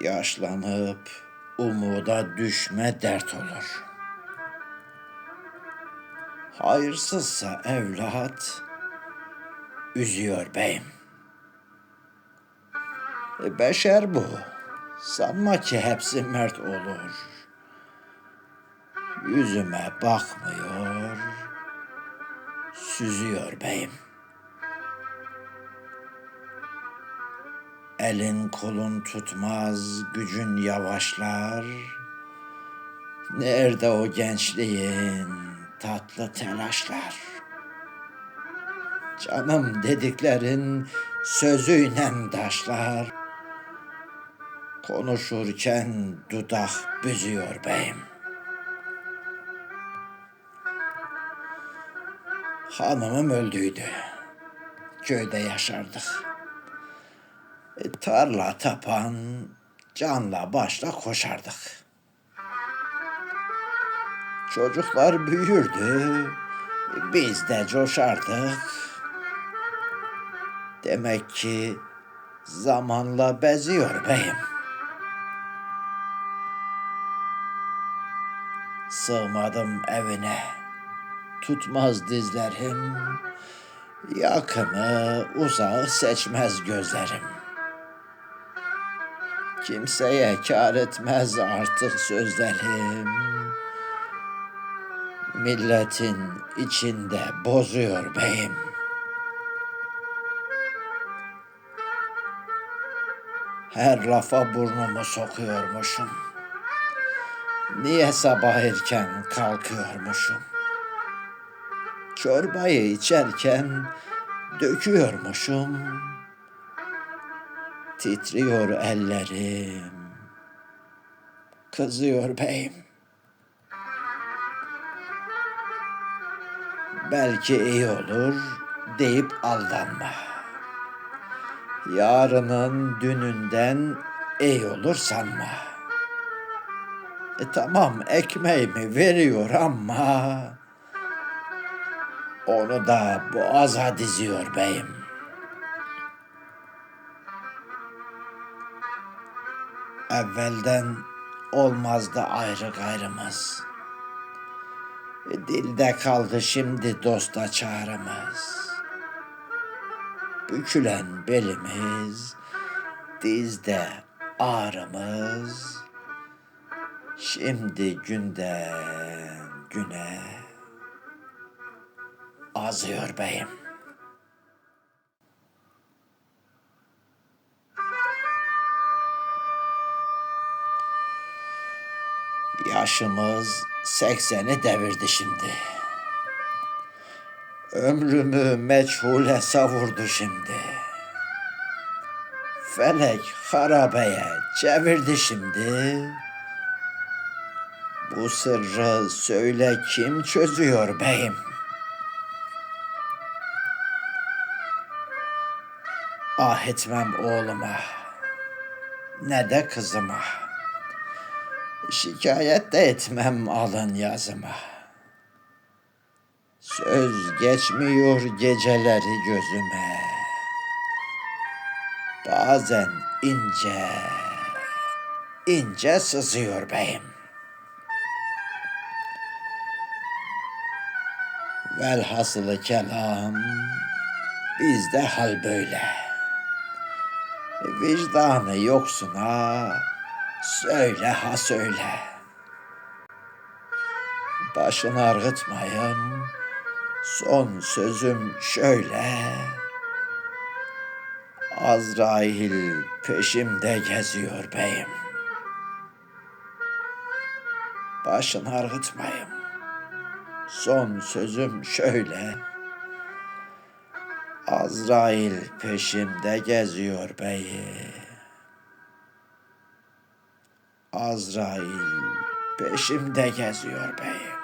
Yaşlanıp umuda düşme dert olur. Hayırsızsa evlat üzüyor beyim. E, beşer bu. Sanma ki hepsi mert olur. Yüzüme bakmıyor, süzüyor beyim. Elin kolun tutmaz, gücün yavaşlar. Nerede o gençliğin tatlı telaşlar? Canım dediklerin sözüyle taşlar. Konuşurken dudak büzüyor beyim. Hanımım öldüydü. Köyde yaşardık. E, tarla tapan, canla başla koşardık. Çocuklar büyürdü, biz de coşardık. Demek ki zamanla beziyor beyim. Sığmadım evine, tutmaz dizlerim, yakını uzağı seçmez gözlerim. Kimseye kar etmez artık sözlerim. Milletin içinde bozuyor beyim. Her lafa burnumu sokuyormuşum. Niye sabah erken kalkıyormuşum? Çorbayı içerken döküyormuşum. Titriyor ellerim. Kızıyor beyim. Belki iyi olur deyip aldanma. Yarının dününden iyi olur sanma. E tamam ekmeğimi veriyor ama onu da boğaza diziyor beyim. Evvelden olmazdı ayrı gayrımız. Dilde kaldı şimdi dosta çağrımız. Bükülen belimiz, dizde ağrımız. Şimdi günden güne azıyor beyim. Yaşımız sekseni devirdi şimdi. Ömrümü meçhule savurdu şimdi. Felek harabeye çevirdi şimdi. Bu sırrı söyle kim çözüyor beyim? Ah etmem oğluma, ne de kızıma. Şikayet de etmem alın yazıma. Söz geçmiyor geceleri gözüme. Bazen ince, ince sızıyor beyim. Velhasılı kelam, bizde hal böyle. Vicdanı yoksuna, söyle ha söyle. Başını argıtmayın, son sözüm şöyle. Azrail peşimde geziyor beyim. Başını argıtmayın. Son sözüm şöyle. Azrail peşimde geziyor beyim. Azrail peşimde geziyor beyim.